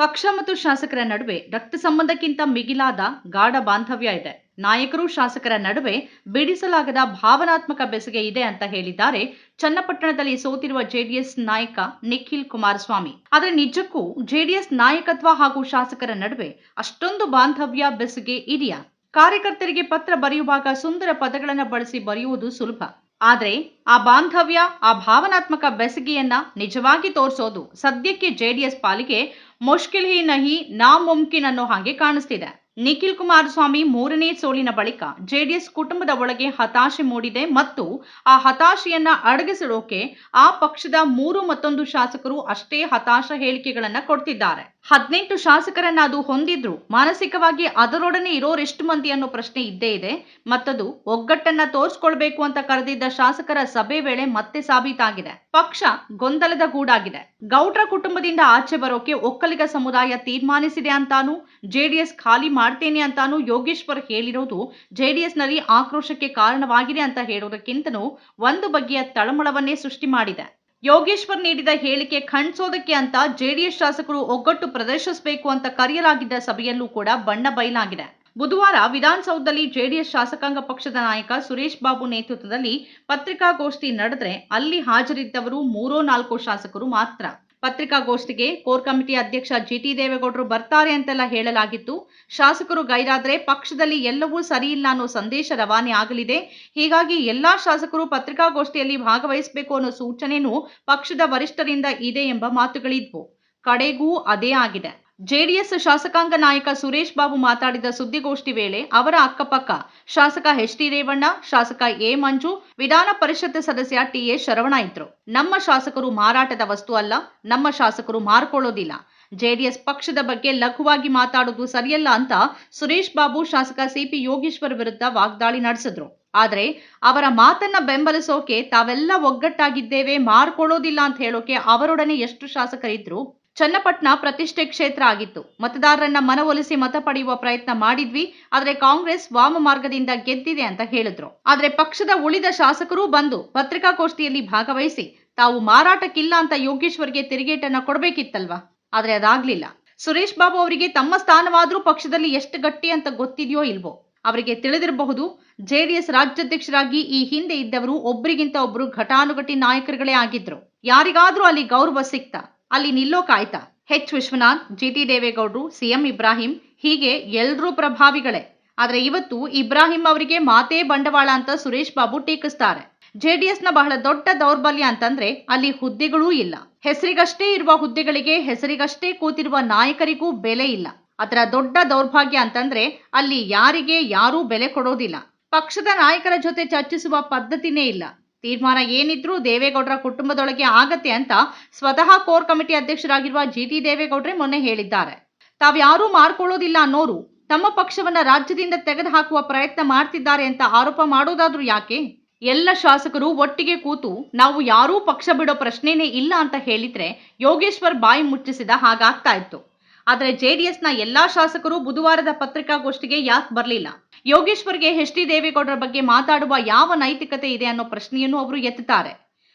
ಪಕ್ಷ ಮತ್ತು ಶಾಸಕರ ನಡುವೆ ರಕ್ತ ಸಂಬಂಧಕ್ಕಿಂತ ಮಿಗಿಲಾದ ಗಾಢ ಬಾಂಧವ್ಯ ಇದೆ. ನಾಯಕರು ಶಾಸಕರ ನಡುವೆ ಬಿಡಿಸಲಾಗದ ಭಾವನಾತ್ಮಕ ಬೆಸಗೆ ಇದೆ ಅಂತ ಹೇಳಿದ್ದಾರೆ ಚನ್ನಪಟ್ಟಣದಲ್ಲಿ ಸೋತಿರುವ ಜೆಡಿಎಸ್ ನಾಯಕ ನಿಖಿಲ್ ಕುಮಾರಸ್ವಾಮಿ. ಆದರೆ ನಿಜಕ್ಕೂ ಜೆಡಿಎಸ್ ನಾಯಕತ್ವ ಹಾಗೂ ಶಾಸಕರ ನಡುವೆ ಅಷ್ಟೊಂದು ಬಾಂಧವ್ಯ ಬೆಸಗೆ ಇದೆಯಾ? ಕಾರ್ಯಕರ್ತರಿಗೆ ಪತ್ರ ಬರೆಯುವಾಗ ಸುಂದರ ಪದಗಳನ್ನು ಬಳಸಿ ಬರೆಯುವುದು ಸುಲಭ. ಆದರೆ ಆ ಬಾಂಧವ್ಯ, ಆ ಭಾವನಾತ್ಮಕ ಬೆಸಗೆಯನ್ನ ನಿಜವಾಗಿ ತೋರಿಸೋದು ಸದ್ಯಕ್ಕೆ ಜೆಡಿಎಸ್ ಪಾಲಿಗೆ ಮುಷ್ಕಿಲ್ ಹಿ ನಹಿ ನಾಮುಮ್ಕಿನ್ ಅನ್ನೋ ಹಾಗೆ ಕಾಣಿಸ್ತಿದೆ. ನಿಖಿಲ್ ಕುಮಾರಸ್ವಾಮಿ ಮೂರನೇ ಸೋಲಿನ ಬಳಿಕ ಜೆಡಿಎಸ್ ಕುಟುಂಬದ ಒಳಗೆ ಹತಾಶೆ ಮೂಡಿದೆ ಮತ್ತು ಆ ಹತಾಶೆಯನ್ನ ಅಡಗಿಸಿಡೋಕೆ ಆ ಪಕ್ಷದ ಮೂರು ಮತ್ತೊಂದು ಶಾಸಕರು ಅಷ್ಟೇ ಹತಾಶ ಹೇಳಿಕೆಗಳನ್ನ ಕೊಡ್ತಿದ್ದಾರೆ. ಹದಿನೆಂಟು ಶಾಸಕರನ್ನ ಅದು ಹೊಂದಿದ್ರು. ಮಾನಸಿಕವಾಗಿ ಅದರೊಡನೆ ಇರೋರೆಷ್ಟು ಮಂದಿ ಅನ್ನೋ ಪ್ರಶ್ನೆ ಇದ್ದೇ ಇದೆ. ಮತ್ತದು ಒಗ್ಗಟ್ಟನ್ನ ತೋರಿಸ್ಕೊಳ್ಬೇಕು ಅಂತ ಕರೆದಿದ್ದ ಶಾಸಕರ ಸಭೆ ವೇಳೆ ಮತ್ತೆ ಸಾಬೀತಾಗಿದೆ. ಪಕ್ಷ ಗೊಂದಲದ ಗೂಡಾಗಿದೆ. ಗೌಡ್ರ ಕುಟುಂಬದಿಂದ ಆಚೆ ಬರೋಕೆ ಒಕ್ಕಲಿಗ ಸಮುದಾಯ ತೀರ್ಮಾನಿಸಿದೆ ಅಂತಾನು ಜೆಡಿಎಸ್ ಖಾಲಿ ಮಾಡ್ತೇನೆ ಅಂತಾನು ಯೋಗೇಶ್ವರ್ ಹೇಳಿರೋದು ಜೆಡಿಎಸ್ನಲ್ಲಿ ಆಕ್ರೋಶಕ್ಕೆ ಕಾರಣವಾಗಿದೆ ಅಂತ ಹೇಳೋದಕ್ಕಿಂತನೂ ಒಂದು ಬಗೆಯ ತಳಮಳವನ್ನೇ ಸೃಷ್ಟಿ ಮಾಡಿದೆ. ಯೋಗೇಶ್ವರ್ ನೀಡಿದ ಹೇಳಿಕೆ ಖಂಡಿಸೋದಕ್ಕೆ ಅಂತ ಜೆಡಿಎಸ್ ಶಾಸಕರು ಒಗ್ಗಟ್ಟು ಪ್ರದರ್ಶಿಸಬೇಕು ಅಂತ ಕರೆಯಲಾಗಿದ್ದ ಸಭೆಯಲ್ಲೂ ಕೂಡ ಬಣ್ಣ ಬಯಲಾಗಿದೆ. ಬುಧವಾರ ವಿಧಾನಸೌಧದಲ್ಲಿ ಜೆಡಿಎಸ್ ಶಾಸಕಾಂಗ ಪಕ್ಷದ ನಾಯಕ ಸುರೇಶ್ ಬಾಬು ನೇತೃತ್ವದಲ್ಲಿ ಪತ್ರಿಕಾಗೋಷ್ಠಿ ನಡೆದರೆ ಅಲ್ಲಿ ಹಾಜರಿದ್ದವರು ಮೂರೋ ನಾಲ್ಕೋ ಶಾಸಕರು ಮಾತ್ರ. ಪತ್ರಿಕಾಗೋಷ್ಠಿಗೆ ಕೋರ್ ಕಮಿಟಿ ಅಧ್ಯಕ್ಷ ಜಿಟಿ ದೇವೇಗೌಡರು ಬರ್ತಾರೆ ಅಂತೆಲ್ಲ ಹೇಳಲಾಗಿತ್ತು. ಶಾಸಕರು ಗೈರಾದ್ರೆ ಪಕ್ಷದಲ್ಲಿ ಎಲ್ಲವೂ ಸರಿಯಿಲ್ಲ ಅನ್ನೋ ಸಂದೇಶ ರವಾನೆ ಆಗಲಿದೆ. ಹೀಗಾಗಿ ಎಲ್ಲಾ ಶಾಸಕರು ಪತ್ರಿಕಾಗೋಷ್ಠಿಯಲ್ಲಿ ಭಾಗವಹಿಸಬೇಕು ಅನ್ನೋ ಸೂಚನೆನೂ ಪಕ್ಷದ ವರಿಷ್ಠರಿಂದ ಇದೆ ಎಂಬ ಮಾತುಗಳಿದ್ವು. ಕಡೆಗೂ ಅದೇ ಆಗಿದೆ. ಜೆಡಿಎಸ್ ಶಾಸಕಾಂಗ ನಾಯಕ ಸುರೇಶ್ ಬಾಬು ಮಾತಾಡಿದ ಸುದ್ದಿಗೋಷ್ಠಿ ವೇಳೆ ಅವರ ಅಕ್ಕಪಕ್ಕ ಶಾಸಕ ಎಚ್ ಟಿ ರೇವಣ್ಣ ಶಾಸಕ ಎ ಮಂಜು ವಿಧಾನ ಪರಿಷತ್ ಸದಸ್ಯ ಟಿಎ ಶರವಣ ಇದ್ರು. ನಮ್ಮ ಶಾಸಕರು ಮಾರಾಟದ ವಸ್ತು ಅಲ್ಲ, ನಮ್ಮ ಶಾಸಕರು ಮಾರ್ಕೊಳ್ಳೋದಿಲ್ಲ. ಜೆಡಿಎಸ್ ಪಕ್ಷದ ಬಗ್ಗೆ ಲಘುವಾಗಿ ಮಾತಾಡೋದು ಸರಿಯಲ್ಲ ಅಂತ ಸುರೇಶ್ ಬಾಬು, ಶಾಸಕ ಸಿಪಿ ಯೋಗೇಶ್ವರ್ ವಿರುದ್ಧ ವಾಗ್ದಾಳಿ ನಡೆಸಿದ್ರು. ಆದರೆ ಅವರ ಮಾತನ್ನ ಬೆಂಬಲಿಸೋಕೆ ತಾವೆಲ್ಲ ಒಗ್ಗಟ್ಟಾಗಿದ್ದೇವೆ, ಮಾರ್ಕೊಳ್ಳೋದಿಲ್ಲ ಅಂತ ಹೇಳೋಕೆ ಅವರೊಡನೆ ಎಷ್ಟು ಶಾಸಕರಿದ್ರು? ಚನ್ನಪಟ್ಟಣ ಪ್ರತಿಷ್ಠೆ ಕ್ಷೇತ್ರ ಆಗಿತ್ತು. ಮತದಾರರನ್ನ ಮನವೊಲಿಸಿ ಮತ ಪಡೆಯುವ ಪ್ರಯತ್ನ ಮಾಡಿದ್ವಿ. ಆದರೆ ಕಾಂಗ್ರೆಸ್ ವಾಮ ಮಾರ್ಗದಿಂದ ಗೆದ್ದಿದೆ ಅಂತ ಹೇಳಿದ್ರು. ಆದರೆ ಪಕ್ಷದ ಉಳಿದ ಶಾಸಕರು ಬಂದು ಪತ್ರಿಕಾಗೋಷ್ಠಿಯಲ್ಲಿ ಭಾಗವಹಿಸಿ, ತಾವು ಮಾರಾಟಕ್ಕಿಲ್ಲ ಅಂತ ಯೋಗೇಶ್ವರ್ಗೆ ತಿರುಗೇಟನ್ನ ಕೊಡಬೇಕಿತ್ತಲ್ವಾ? ಆದರೆ ಅದಾಗ್ಲಿಲ್ಲ. ಸುರೇಶ್ ಬಾಬು ಅವರಿಗೆ ತಮ್ಮ ಸ್ಥಾನವಾದರೂ ಪಕ್ಷದಲ್ಲಿ ಎಷ್ಟು ಗಟ್ಟಿ ಅಂತ ಗೊತ್ತಿದೆಯೋ ಇಲ್ವೋ? ಅವರಿಗೆ ತಿಳಿದಿರಬಹುದು ಜೆಡಿಎಸ್ ರಾಜ್ಯಾಧ್ಯಕ್ಷರಾಗಿ ಈ ಹಿಂದೆ ಇದ್ದವರು ಒಬ್ಬರಿಗಿಂತ ಒಬ್ರು ಘಟಾನುಘಟಿ ನಾಯಕರುಗಳೇ ಆಗಿದ್ರು. ಯಾರಿಗಾದ್ರೂ ಅಲ್ಲಿ ಗೌರವ ಸಿಕ್ತಾ? ಅಲ್ಲಿ ನಿಲ್ಲೋಕಾಯ್ತಾ ಹೆಚ್. ವಿಶ್ವನಾಥ್, ಜಿ. ಟಿ. ದೇವೇಗೌಡರು, ಸಿಎಂ ಇಬ್ರಾಹಿಂ, ಹೀಗೆ ಎಲ್ರೂ ಪ್ರಭಾವಿಗಳೇ. ಆದರೆ ಇವತ್ತು ಇಬ್ರಾಹಿಂ ಅವರಿಗೆ ಮಾತೇ ಬಂಡವಾಳ ಅಂತ ಸುರೇಶ್ ಬಾಬು ಟೀಕಿಸ್ತಾರೆ. ಜೆಡಿಎಸ್ನ ಬಹಳ ದೊಡ್ಡ ದೌರ್ಬಲ್ಯ ಅಂತಂದ್ರೆ ಅಲ್ಲಿ ಹುದ್ದೆಗಳೂ ಇಲ್ಲ. ಹೆಸರಿಗಷ್ಟೇ ಇರುವ ಹುದ್ದೆಗಳಿಗೆ ಹೆಸರಿಗಷ್ಟೇ ಕೂತಿರುವ ನಾಯಕರಿಗೂ ಬೆಲೆ ಇಲ್ಲ. ಅದರ ದೊಡ್ಡ ದೌರ್ಭಾಗ್ಯ ಅಂತಂದ್ರೆ ಅಲ್ಲಿ ಯಾರಿಗೆ ಯಾರೂ ಬೆಲೆ ಕೊಡೋದಿಲ್ಲ. ಪಕ್ಷದ ನಾಯಕರ ಜೊತೆ ಚರ್ಚಿಸುವ ಪದ್ಧತಿನೇ ಇಲ್ಲ. ತೀರ್ಮಾನ ಏನಿದ್ರೂ ದೇವೇಗೌಡರ ಕುಟುಂಬದೊಳಗೆ ಆಗತ್ತೆ ಅಂತ ಸ್ವತಃ ಕೋರ್ ಕಮಿಟಿ ಅಧ್ಯಕ್ಷರಾಗಿರುವ ಜಿ ಟಿ ದೇವೇಗೌಡ್ರೆ ಮೊನ್ನೆ ಹೇಳಿದ್ದಾರೆ. ತಾವ್ಯಾರೂ ಮಾರ್ಕೊಳ್ಳೋದಿಲ್ಲ ಅನ್ನೋರು ತಮ್ಮ ಪಕ್ಷವನ್ನ ರಾಜ್ಯದಿಂದ ತೆಗೆದುಹಾಕುವ ಪ್ರಯತ್ನ ಮಾಡ್ತಿದ್ದಾರೆ ಅಂತ ಆರೋಪ ಮಾಡೋದಾದ್ರೂ ಯಾಕೆ? ಎಲ್ಲ ಶಾಸಕರು ಒಟ್ಟಿಗೆ ಕೂತು ನಾವು ಯಾರೂ ಪಕ್ಷ ಬಿಡೋ ಪ್ರಶ್ನೆನೇ ಇಲ್ಲ ಅಂತ ಹೇಳಿದ್ರೆ ಯೋಗೇಶ್ವರ್ ಬಾಯಿ ಮುಚ್ಚಿಸಿದ ಹಾಗಾಗ್ತಾ ಇತ್ತು. ಆದರೆ ಜೆಡಿಎಸ್ನ ಎಲ್ಲಾ ಶಾಸಕರು ಬುಧವಾರದ ಪತ್ರಿಕಾಗೋಷ್ಠಿಗೆ ಯಾಕೆ ಬರಲಿಲ್ಲ? ಯೋಗೇಶ್ವರ್ಗೆ ಎಚ್ ಡಿ ದೇವೇಗೌಡರ ಬಗ್ಗೆ ಮಾತಾಡುವ ಯಾವ ನೈತಿಕತೆ ಇದೆ ಅನ್ನೋ ಪ್ರಶ್ನೆಯನ್ನು ಅವರು ಎತ್ತುತ್ತಾರೆ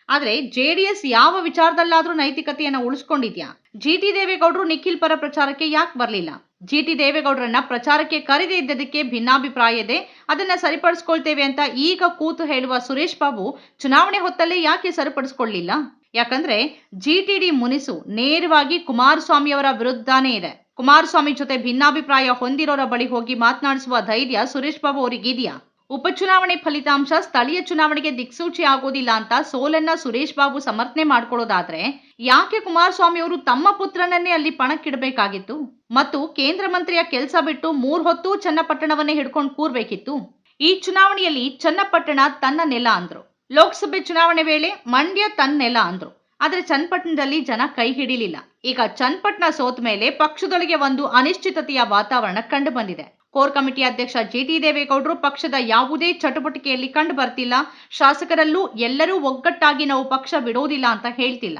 ಆದರೆ ಜೆಡಿಎಸ್ ಯಾವ ವಿಚಾರದಲ್ಲಾದ್ರೂ ನೈತಿಕತೆಯನ್ನು ಉಳಿಸ್ಕೊಂಡಿದ್ಯಾ? ಜಿ ಟಿ ದೇವೇಗೌಡರು ನಿಖಿಲ್ ಪರ ಪ್ರಚಾರಕ್ಕೆ ಯಾಕೆ ಬರಲಿಲ್ಲ? ಜಿ ಟಿ ದೇವೇಗೌಡರನ್ನ ಪ್ರಚಾರಕ್ಕೆ ಕರೆದೇ ಇದ್ದದಕ್ಕೆ ಭಿನ್ನಾಭಿಪ್ರಾಯ ಇದೆ. ಅದನ್ನ ಸರಿಪಡಿಸ್ಕೊಳ್ತೇವೆ ಅಂತ ಈಗ ಕೂತು ಹೇಳುವ ಸುರೇಶ್ ಬಾಬು ಚುನಾವಣೆ ಹೊತ್ತಲ್ಲೇ ಯಾಕೆ ಸರಿಪಡಿಸ್ಕೊಳ್ಳಿಲ್ಲ ಯಾಕಂದ್ರೆ ಜಿ ಟಿ ಡಿ ಮುನಿಸು ನೇರವಾಗಿ ಕುಮಾರಸ್ವಾಮಿ ಅವರ ವಿರುದ್ಧನೇ ಇದೆ. ಕುಮಾರಸ್ವಾಮಿ ಜೊತೆ ಭಿನ್ನಾಭಿಪ್ರಾಯ ಹೊಂದಿರೋರ ಬಳಿ ಹೋಗಿ ಮಾತನಾಡಿಸುವ ಧೈರ್ಯ ಸುರೇಶ್ ಬಾಬು ಅವರಿಗಿದೆಯಾ? ಉಪಚುನಾವಣೆ ಫಲಿತಾಂಶ ಸ್ಥಳೀಯ ಚುನಾವಣೆಗೆ ದಿಕ್ಸೂಚಿ ಆಗೋದಿಲ್ಲ ಅಂತ ಸೋಲನ್ನ ಸುರೇಶ್ ಬಾಬು ಸಮರ್ಥನೆ ಮಾಡ್ಕೊಳ್ಳೋದಾದ್ರೆ ಯಾಕೆ ಕುಮಾರಸ್ವಾಮಿ ಅವರು ತಮ್ಮ ಪುತ್ರನನ್ನೇ ಅಲ್ಲಿ ಪಣಕ್ಕಿಡಬೇಕಾಗಿತ್ತು? ಮತ್ತು ಕೇಂದ್ರ ಮಂತ್ರಿಯ ಕೆಲಸ ಬಿಟ್ಟು ಮೂರ್ ಹೊತ್ತು ಚನ್ನಪಟ್ಟಣವನ್ನೇ ಹಿಡ್ಕೊಂಡು ಕೂರ್ಬೇಕಿತ್ತು? ಈ ಚುನಾವಣೆಯಲ್ಲಿ ಚನ್ನಪಟ್ಟಣ ತನ್ನ ನೆಲ ಅಂದ್ರು. ಲೋಕಸಭೆ ಚುನಾವಣೆ ವೇಳೆ ಮಂಡ್ಯ ತನ್ನ ನೆಲ ಅಂದ್ರು. ಆದ್ರೆ ಚನ್ನಪಟ್ಟಣದಲ್ಲಿ ಜನ ಕೈ ಹಿಡಿಲಿಲ್ಲ. ಈಗ ಚನ್ನಪಟ್ಟಣ ಸೋತ ಮೇಲೆ ಪಕ್ಷದೊಳಗೆ ಒಂದು ಅನಿಶ್ಚಿತತೆಯ ವಾತಾವರಣ ಕಂಡು ಬಂದಿದೆ. ಕೋರ್ ಕಮಿಟಿ ಅಧ್ಯಕ್ಷ ಜಿಟಿ ದೇವೇಗೌಡರು ಪಕ್ಷದ ಯಾವುದೇ ಚಟುವಟಿಕೆಯಲ್ಲಿ ಕಂಡು ಬರ್ತಿಲ್ಲ. ಶಾಸಕರಲ್ಲೂ ಎಲ್ಲರೂ ಒಗ್ಗಟ್ಟಾಗಿ ನಾವು ಪಕ್ಷ ಬಿಡೋದಿಲ್ಲ ಅಂತ ಹೇಳ್ತಿಲ್ಲ.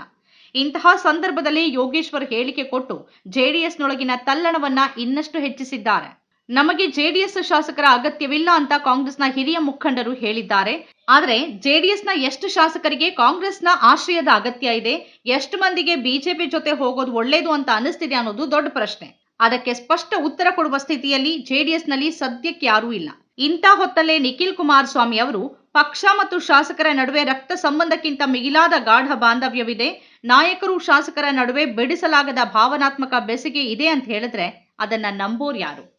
ಇಂತಹ ಸಂದರ್ಭದಲ್ಲಿ ಯೋಗೇಶ್ವರ್ ಹೇಳಿಕೆ ಕೊಟ್ಟು ಜೆಡಿಎಸ್ನೊಳಗಿನ ತಲ್ಲಣವನ್ನ ಇನ್ನಷ್ಟು ಹೆಚ್ಚಿಸಿದ್ದಾರೆ. ನಮಗೆ ಜೆಡಿಎಸ್ ಶಾಸಕರ ಅಗತ್ಯವಿಲ್ಲ ಅಂತ ಕಾಂಗ್ರೆಸ್ನ ಹಿರಿಯ ಮುಖಂಡರು ಹೇಳಿದ್ದಾರೆ. ಆದರೆ ಜೆಡಿಎಸ್ನ ಎಷ್ಟು ಶಾಸಕರಿಗೆ ಕಾಂಗ್ರೆಸ್ನ ಆಶ್ರಯದ ಅಗತ್ಯ ಇದೆ, ಎಷ್ಟು ಮಂದಿಗೆ ಬಿಜೆಪಿ ಜೊತೆ ಹೋಗೋದು ಒಳ್ಳೇದು ಅಂತ ಅನಿಸ್ತಿದೆ ಅನ್ನೋದು ದೊಡ್ಡ ಪ್ರಶ್ನೆ. ಅದಕ್ಕೆ ಸ್ಪಷ್ಟ ಉತ್ತರ ಕೊಡುವ ಸ್ಥಿತಿಯಲ್ಲಿ ಜೆಡಿಎಸ್ನಲ್ಲಿ ಸದ್ಯಕ್ಕೆ ಯಾರೂ ಇಲ್ಲ. ಇಂಥ ಹೊತ್ತಲ್ಲೇ ನಿಖಿಲ್ ಕುಮಾರಸ್ವಾಮಿ ಅವರು ಪಕ್ಷ ಮತ್ತು ಶಾಸಕರ ನಡುವೆ ರಕ್ತ ಸಂಬಂಧಕ್ಕಿಂತ ಮಿಗಿಲಾದ ಗಾಢ ಬಾಂಧವ್ಯವಿದೆ. ನಾಯಕರು ಶಾಸಕರ ನಡುವೆ ಬಿಡಿಸಲಾಗದ ಭಾವನಾತ್ಮಕ ಬೆಸಿಗೆ ಇದೆ ಅಂತ ಹೇಳಿದ್ರೆ ಅದನ್ನ ನಂಬೋರ್ ಯಾರು?